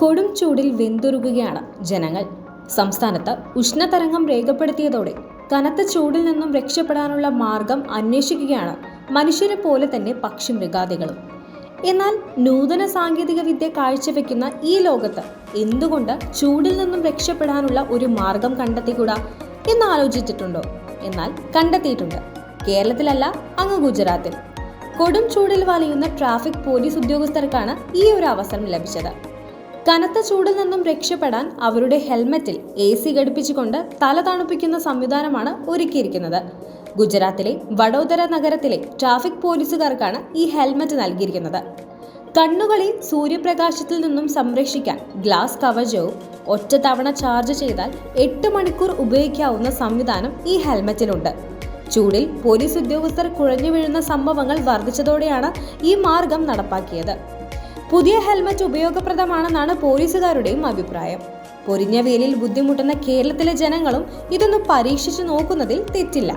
കൊടും ചൂടിൽ വെന്തുരുകുകയാണ് ജനങ്ങൾ. സംസ്ഥാനത്ത് ഉഷ്ണതരംഗം രേഖപ്പെടുത്തിയതോടെ കനത്ത ചൂടിൽ നിന്നും രക്ഷപ്പെടാനുള്ള മാർഗം അന്വേഷിക്കുകയാണ് മനുഷ്യരെ പോലെ തന്നെ പക്ഷി മൃഗാദികളും. എന്നാൽ നൂതന സാങ്കേതിക വിദ്യ കാഴ്ചവെക്കുന്ന ഈ ലോകത്ത് എന്തുകൊണ്ട് ചൂടിൽ നിന്നും രക്ഷപ്പെടാനുള്ള ഒരു മാർഗം കണ്ടെത്തിക്കൂടാ എന്ന് ആലോചിച്ചിട്ടുണ്ടോ? എന്നാൽ കണ്ടെത്തിയിട്ടുണ്ട്. കേരളത്തിലല്ല അങ്ങ് ഗുജറാത്തിൽ. കൊടും ചൂടിൽ വലയുന്ന ട്രാഫിക് പോലീസ് ഉദ്യോഗസ്ഥർക്കാണ് ഈ ഒരു അവസരം ലഭിച്ചത്. കനത്ത ചൂടിൽ നിന്നും രക്ഷപ്പെടാൻ അവരുടെ ഹെൽമറ്റിൽ എ സി ഘടിപ്പിച്ചുകൊണ്ട് തല തണുപ്പിക്കുന്ന സംവിധാനമാണ് ഒരുക്കിയിരിക്കുന്നത്. ഗുജറാത്തിലെ വഡോദര നഗരത്തിലെ ട്രാഫിക് പോലീസുകാർക്കാണ് ഈ ഹെൽമറ്റ് നൽകിയിരിക്കുന്നത്. കണ്ണുകളെ സൂര്യപ്രകാശത്തിൽ നിന്നും സംരക്ഷിക്കാൻ ഗ്ലാസ് കവചവും ഒറ്റ തവണ ചാർജ് ചെയ്താൽ എട്ട് മണിക്കൂർ ഉപയോഗിക്കാവുന്ന സംവിധാനം ഈ ഹെൽമറ്റിലുണ്ട്. ചൂടിൽ പോലീസ് ഉദ്യോഗസ്ഥർ കുഴഞ്ഞു വീഴുന്ന സംഭവങ്ങൾ വർദ്ധിച്ചതോടെയാണ് ഈ മാർഗം നടപ്പാക്കിയത്. പുതിയ ഹെൽമറ്റ് ഉപയോഗപ്രദമാണെന്നാണ് പോലീസുകാരുടെയും അഭിപ്രായം. പൊരിഞ്ഞ വേലിൽ ബുദ്ധിമുട്ടുന്ന കേരളത്തിലെ ജനങ്ങളും ഇതൊന്ന് പരീക്ഷിച്ചു നോക്കുന്നതിൽ തെറ്റില്ല.